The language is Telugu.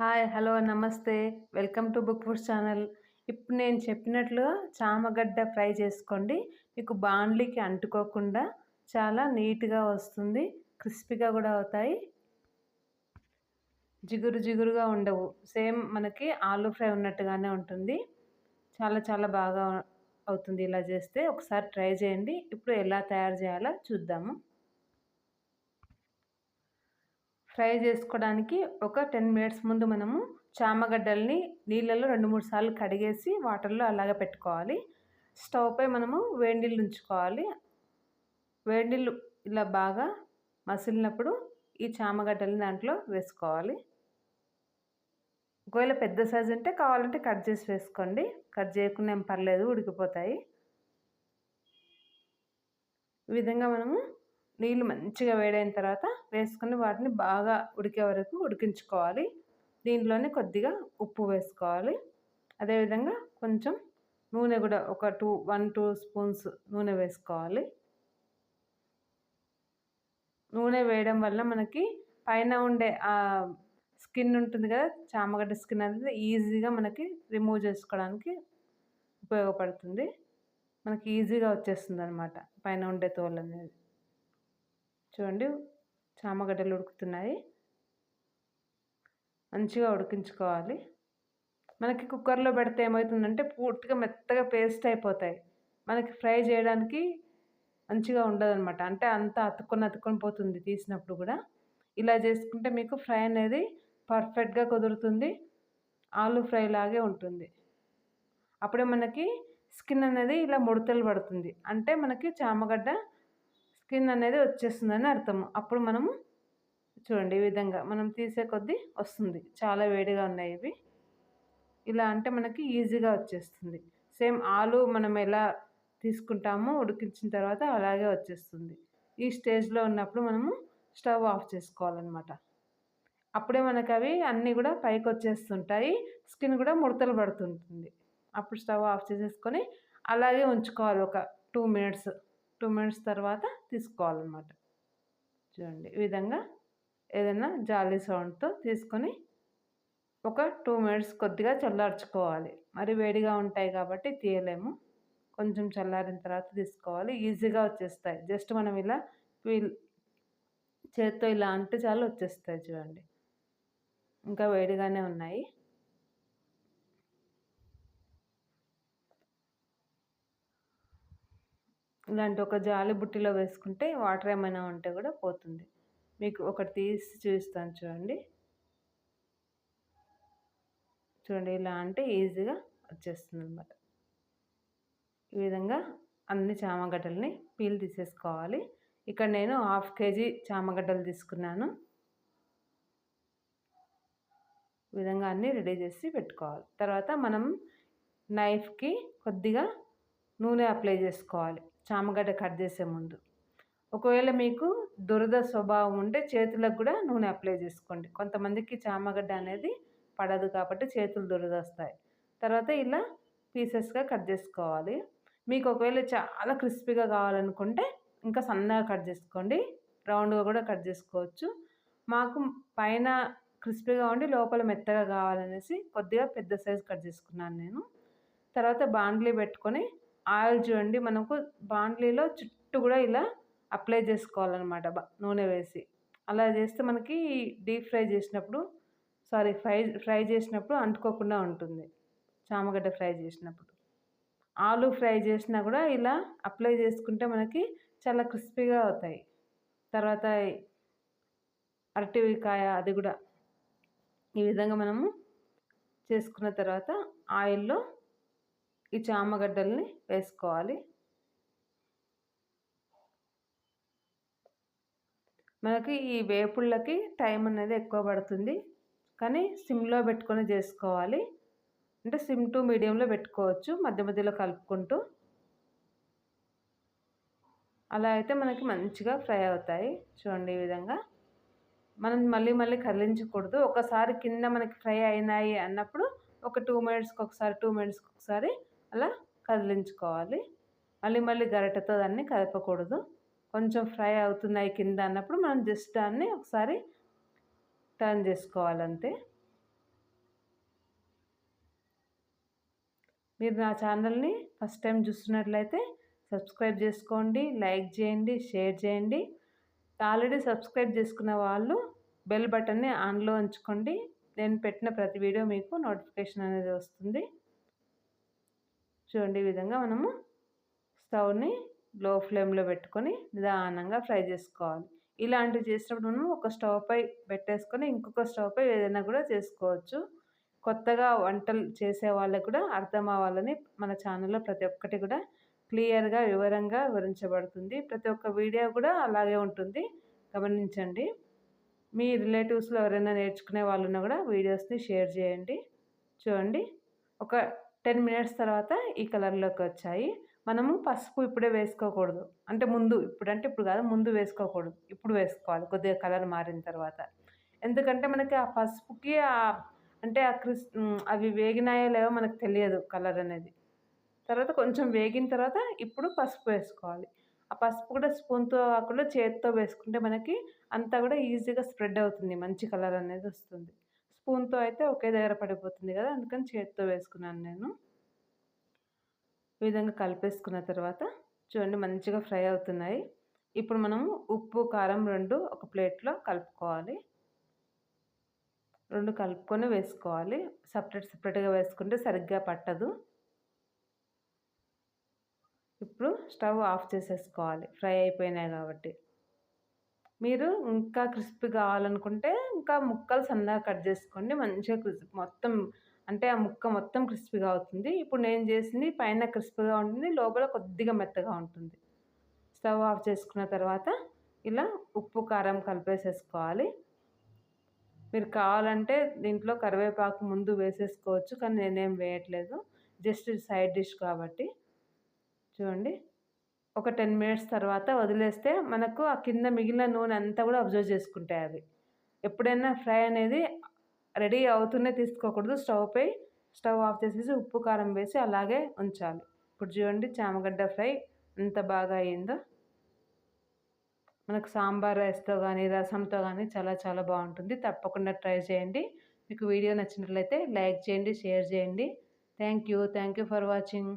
హాయ్ హలో నమస్తే. Welcome to book food channel. ఇప్పుడు నేను చెప్పినట్లుగా చామగడ్డ ఫ్రై చేసుకోండి. మీకు బాండ్లీకి అంటుకోకుండా చాలా నీట్గా వస్తుంది. క్రిస్పీగా కూడా అవుతాయి. జిగురు జిగురుగా ఉండవు. సేమ్ మనకి ఆలూ ఫ్రై ఉన్నట్టుగానే ఉంటుంది. చాలా చాలా బాగా అవుతుంది ఇలా చేస్తే. ఒకసారి ట్రై చేయండి. ఇప్పుడు ఎలా తయారు చేయాలో చూద్దాము. ఫ్రై చేసుకోవడానికి ఒక టెన్ మినిట్స్ ముందు మనము చామగడ్డల్ని నీళ్ళలో రెండు మూడు సార్లు కడిగేసి వాటర్లో అలాగే పెట్టుకోవాలి. స్టవ్పై మనము వేడినీళ్ళు ఉంచుకోవాలి. వేడినీళ్ళు ఇలా బాగా మసిలినప్పుడు ఈ చామగడ్డల్ని దాంట్లో వేసుకోవాలి. ఒకవేళ పెద్ద సైజు ఉంటే కావాలంటే కట్ చేసి వేసుకోండి. కట్ చేయకుండా ఏం పర్లేదు ఉడికిపోతాయి. ఈ విధంగా మనము నీళ్ళు మంచిగా వేడైన తర్వాత వేసుకొని వాటిని బాగా ఉడికే వరకు ఉడికించుకోవాలి. దీంట్లోనే కొద్దిగా ఉప్పు వేసుకోవాలి. అదేవిధంగా కొంచెం నూనె కూడా ఒక టూ వన్ టూ స్పూన్స్ నూనె వేసుకోవాలి. నూనె వేయడం వల్ల మనకి పైన ఉండే ఆ స్కిన్ ఉంటుంది కదా చామగడ్డ స్కిన్ అనేది ఈజీగా మనకి రిమూవ్ చేసుకోవడానికి ఉపయోగపడుతుంది. మనకి ఈజీగా వచ్చేస్తుంది అనమాట పైన ఉండే తోలు అనేది. చూడండి చామగడ్డలు ఉడుకుతున్నాయి. మంచిగా ఉడికించుకోవాలి. మనకి కుక్కర్లో పెడితే ఏమవుతుందంటే పూర్తిగా మెత్తగా పేస్ట్ అయిపోతాయి. మనకి ఫ్రై చేయడానికి మంచిగా ఉండదన్నమాట. అంటే అంత అతుక్కొని అతుక్కొని పోతుంది తీసినప్పుడు కూడా. ఇలా చేసుకుంటే మీకు ఫ్రై అనేది పర్ఫెక్ట్గా కుదురుతుంది. ఆలు ఫ్రై లాగే ఉంటుంది. అప్పుడే మనకి స్కిన్ అనేది ఇలా ముడతలు పడుతుంది. అంటే మనకి చామగడ్డ స్కిన్ అనేది వచ్చేస్తుందని అర్థం అప్పుడు మనము చూడండి ఈ విధంగా మనం తీసే కొద్దీ వస్తుంది. చాలా వేడిగా ఉన్నాయి ఇవి. ఇలా అంటే మనకి ఈజీగా వచ్చేస్తుంది. సేమ్ ఆలు మనం ఎలా తీసుకుంటామో ఉడికించిన తర్వాత అలాగే వచ్చేస్తుంది. ఈ స్టేజ్లో ఉన్నప్పుడు మనము స్టవ్ ఆఫ్ చేసుకోవాలన్నమాట. అప్పుడే మనకు అవి అన్నీ కూడా పైకి వచ్చేస్తుంటాయి స్కిన్ కూడా ముడతలు పడుతుంటుంది. అప్పుడు స్టవ్ ఆఫ్ చేసేసుకొని అలాగే ఉంచుకోవాలి ఒక టూ మినిట్స్. టూ మినిట్స్ తర్వాత తీసుకోవాలన్నమాట. చూడండి ఈ విధంగా ఏదైనా జాలీ సౌండ్తో తీసుకొని ఒక టూ మినిట్స్ కొద్దిగా చల్లార్చుకోవాలి. మరి వేడిగా ఉంటాయి కాబట్టి తీయలేము. కొంచెం చల్లారిన తర్వాత తీసుకోవాలి. ఈజీగా వచ్చేస్తాయి. జస్ట్ మనం ఇలా వీల్ చేత్తో ఇలా అంటే చాలు వచ్చేస్తాయి చూడండి. ఇంకా వేడిగానే ఉన్నాయి. ఇలాంటి ఒక జాలి బుట్టిలో వేసుకుంటే వాటర్ ఏమైనా ఉంటే కూడా పోతుంది. మీకు ఒకటి తీసి చూపిస్తాను చూడండి. చూడండి ఇలా అంటే ఈజీగా వచ్చేస్తుంది అనమాట ఈ విధంగా అన్ని చామగడ్డల్ని పీల్ తీసేసుకోవాలి. ఇక్కడ నేను హాఫ్ కేజీ చామగడ్డలు తీసుకున్నాను. ఈ విధంగా అన్నీ రెడీ చేసి పెట్టుకోవాలి. తర్వాత మనం నైఫ్కి కొద్దిగా నూనె అప్లై చేసుకోవాలి. చామగడ్డ కట్ చేసే ముందు. ఒకవేళ మీకు దురద స్వభావం ఉంటే చేతులకు కూడా నూనె అప్లై చేసుకోండి. కొంతమందికి చామగడ్డ అనేది పడదు కాబట్టి చేతులు దురద వస్తాయి తర్వాత ఇలా పీసెస్గా కట్ చేసుకోవాలి. మీకు ఒకవేళ చాలా క్రిస్పీగా కావాలనుకుంటే ఇంకా సన్నగా కట్ చేసుకోండి. రౌండ్గా కూడా కట్ చేసుకోవచ్చు. మాకు పైన క్రిస్పీగా ఉండి లోపల మెత్తగా కావాలనేసి కొద్దిగా పెద్ద సైజు కట్ చేసుకున్నాను నేను. తర్వాత బాండ్లీ పెట్టుకొని ఆయిల్ చూడండి మనకు బాండ్లీలో చుట్టూ కూడా ఇలా అప్లై చేసుకోవాలన్నమాట నూనె వేసి. అలా చేస్తే మనకి డీప్ ఫ్రై చేసినప్పుడు సారీ ఫ్రై ఫ్రై చేసినప్పుడు అంటుకోకుండా ఉంటుంది చామగడ్డ ఫ్రై చేసినప్పుడు. ఆలు ఫ్రై చేసినా కూడా ఇలా అప్లై చేసుకుంటే మనకి చాలా క్రిస్పీగా అవుతాయి. తర్వాత అరటికాయ అది కూడా ఈ విధంగా మనము చేసుకున్న తర్వాత ఆయిల్లో ఈ చామగడ్డల్ని వేసుకోవాలి. మనకి ఈ వేపుళ్ళకి టైం అనేది ఎక్కువ పడుతుంది. కానీ సిమ్లో పెట్టుకొని చేసుకోవాలి. అంటే సిమ్ టు మీడియంలో పెట్టుకోవచ్చు. మధ్య మధ్యలో కలుపుకుంటూ. అలా అయితే మనకి మంచిగా ఫ్రై అవుతాయి. చూడండి ఈ విధంగా. మనం మళ్ళీ మళ్ళీ కదిలించకూడదు. ఒకసారి కింద మనకి ఫ్రై అయినాయి అన్నప్పుడు ఒక టూ మినిట్స్కి ఒకసారి టూ మినిట్స్కి ఒకసారి అలా కదిలించుకోవాలి. మళ్ళీ మళ్ళీ గరిటతో దాన్ని కదపకూడదు. కొంచెం ఫ్రై అవుతున్నాయి కింద అన్నప్పుడు మనం జస్ట్ దాన్ని ఒకసారి టర్న్ చేసుకోవాలంతే. మీరు నా ఛానల్ని ఫస్ట్ టైం చూస్తున్నట్లయితే సబ్స్క్రైబ్ చేసుకోండి లైక్ చేయండి షేర్ చేయండి. ఆల్రెడీ సబ్స్క్రైబ్ చేసుకున్న వాళ్ళు బెల్ బటన్ని ఆన్లో ఉంచుకోండి. నేను పెట్టిన ప్రతి వీడియో మీకు నోటిఫికేషన్ అనేది వస్తుంది. చూడండి ఈ విధంగా మనము స్టవ్ని లో ఫ్లేమ్లో పెట్టుకొని నిదానంగా ఫ్రై చేసుకోవాలి. ఇలాంటివి చేసినప్పుడు మనం ఒక స్టవ్ పై పెట్టేసుకొని ఇంకొక స్టవ్ పై ఏదైనా కూడా చేసుకోవచ్చు. కొత్తగా వంటలు చేసే వాళ్ళకి కూడా అర్థం అవ్వాలని మన ఛానల్లో ప్రతి ఒక్కటి కూడా క్లియర్గా వివరంగా వివరించబడుతుంది. ప్రతి ఒక్క వీడియో కూడా అలాగే ఉంటుంది. గమనించండి. మీ రిలేటివ్స్లో ఎవరైనా నేర్చుకునే వాళ్ళు ఉన్నా కూడా వీడియోస్ని షేర్ చేయండి. చూడండి. ఒక టెన్ మినిట్స్ తర్వాత ఈ కలర్లోకి వచ్చాయి. మనము పసుపు ఇప్పుడే వేసుకోకూడదు. అంటే ముందు ఇప్పుడు అంటే ఇప్పుడు కాదు ముందు వేసుకోకూడదు. ఇప్పుడు వేసుకోవాలి కొద్దిగా కలర్ మారిన తర్వాత. ఎందుకంటే మనకి ఆ పసుపుకి అంటే ఆ క్రిస్ అవి వేగినాయో లేవో మనకు తెలియదు కలర్ అనేది. తర్వాత కొంచెం వేగిన తర్వాత ఇప్పుడు పసుపు వేసుకోవాలి. ఆ పసుపు కూడా స్పూన్తో కాకుండా చేతితో వేసుకుంటే మనకి అంతా కూడా ఈజీగా స్ప్రెడ్ అవుతుంది. మంచి కలర్ అనేది వస్తుంది. స్పూన్తో అయితే ఒకే దగ్గర పడిపోతుంది కదా అందుకని చేతితో వేసుకున్నాను నేను. ఈ విధంగా కలిపేసుకున్న తర్వాత చూడండి మంచిగా ఫ్రై అవుతున్నాయి. ఇప్పుడు మనం ఉప్పు కారం రెండు ఒక ప్లేట్లో కలుపుకోవాలి. రెండు కలుపుకొని వేసుకోవాలి. సపరేట్ సపరేట్గా వేసుకుంటే సరిగ్గా పట్టదు. ఇప్పుడు స్టవ్ ఆఫ్ చేసేసుకోవాలి. ఫ్రై అయిపోయినాయి కాబట్టి. మీరు ఇంకా క్రిస్పీ కావాలనుకుంటే ఇంకా ముక్కలు సన్నగా కట్ చేసుకోండి. మంచిగా క్రిస్పీ మొత్తం అంటే ఆ ముక్క మొత్తం క్రిస్పీగా అవుతుంది. ఇప్పుడు నేను చేసింది పైన క్రిస్పీగా ఉంటుంది లోపల కొద్దిగా మెత్తగా ఉంటుంది. స్టవ్ ఆఫ్ చేసుకున్న తర్వాత ఇలా ఉప్పు కారం కలిపేసేసుకోవాలి. మీరు కావాలంటే దీంట్లో కరివేపాకు ముందు వేసేసుకోవచ్చు కానీ నేనేం వేయట్లేదు. జస్ట్ సైడ్ డిష్ కాబట్టి. చూడండి. ఒక టెన్ మినిట్స్ తర్వాత వదిలేస్తే మనకు ఆ కింద మిగిలిన నూనె అంతా కూడా అబ్జర్వ్ చేసుకుంటాయి అవి. ఎప్పుడైనా ఫ్రై అనేది రెడీ అవుతూనే తీసుకోకూడదు. స్టవ్ పై స్టవ్ ఆఫ్ చేసేసి ఉప్పు కారం వేసి అలాగే ఉంచాలి. ఇప్పుడు చూడండి చామగడ్డ ఫ్రై ఎంత బాగా అయిందో. మనకు సాంబార్ రైస్తో కానీ రసంతో కానీ చాలా చాలా బాగుంటుంది. తప్పకుండా ట్రై చేయండి. మీకు వీడియో నచ్చినట్లయితే లైక్ చేయండి షేర్ చేయండి. Thank you. Thank you for watching.